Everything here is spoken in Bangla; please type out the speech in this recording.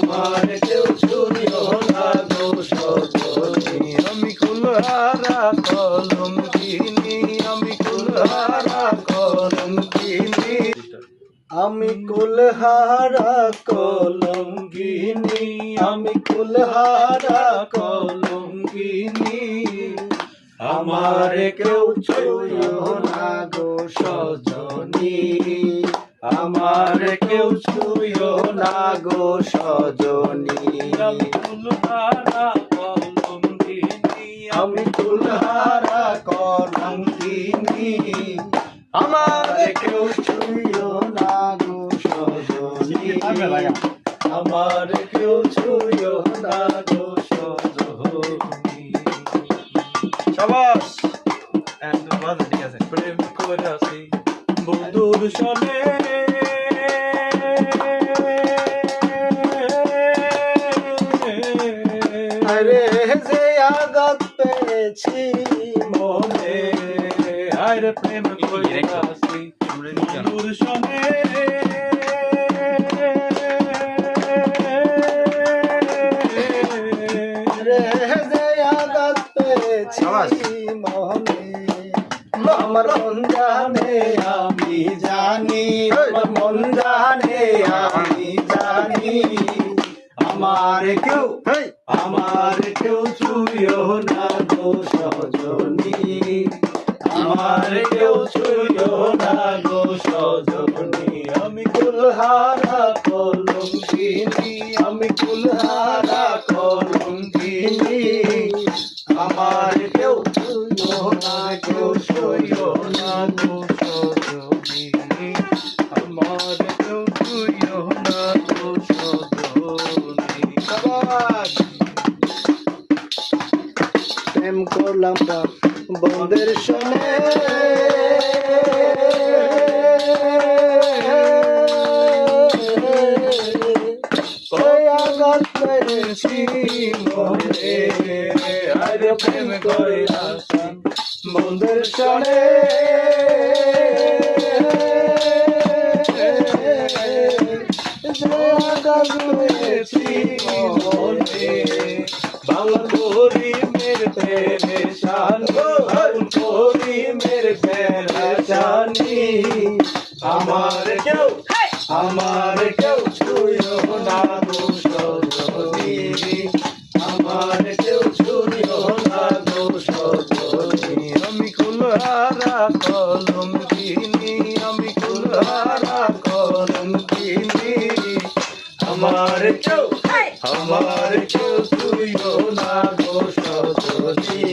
আমার কেউ ছুঁয়ো না গো সজনী। আমি কুলহারা কলম আমি কুলহারা কলম কিনি। আমি কুলহারা কলঙ্গিনী আমি কুলহারা কলঙ্গিনী আমার কেউ ছুঁয়ো না গো সজনী। আমার কেউ ছুঁয়ো না গো সজনী। আমি কুলহারা কলম কলঙ্গিনী আমার কেউ ছুঁয়ো না গো সজনী। আমার কেউ ছুঁয়ো না গো সজনী। সাবাস। এন্ড বাজে, ঠিক আছে। প্রেম করে আসি। বন্ধুর সনে আরে যে আঘাত পেয়েছি মনে। আরে প্রেম করে আসি বন্ধুর সনে রে যে আঘাত পেয়েছি মনে। আমার মন জানে আমি জানি। আমার মন জানে আমি জানি। আমার কেউ আমার কেউ ছুঁয়ো না গো সজনী। আমার কেউ ছুঁয়ো না গো সজনী। আমি কুলহারা কলম কিনি আমি কুলহারা কলম কিনি আমার কেউ ছুঁয়ো না কেউ ছুঁয়ো না গো না বন্ধের সনে আঘাত পেয়েছি মনে? আরে প্রেম করে আসলাম বন্ধের সনে বাউল করি মেরে প্রেমে শান বাউল করি মেরে প্রেমে শানি আমার কেউ আমার কেউ ছুঁয়ো না গো সজনী আমার কেউ ছুঁয়ো না গো সজনী আমি কুলহারা কলম কিনি আমি কুলহারা কলম কিনি আমার কেউ আমার কেউ ছুঁয়ো না গো সজনী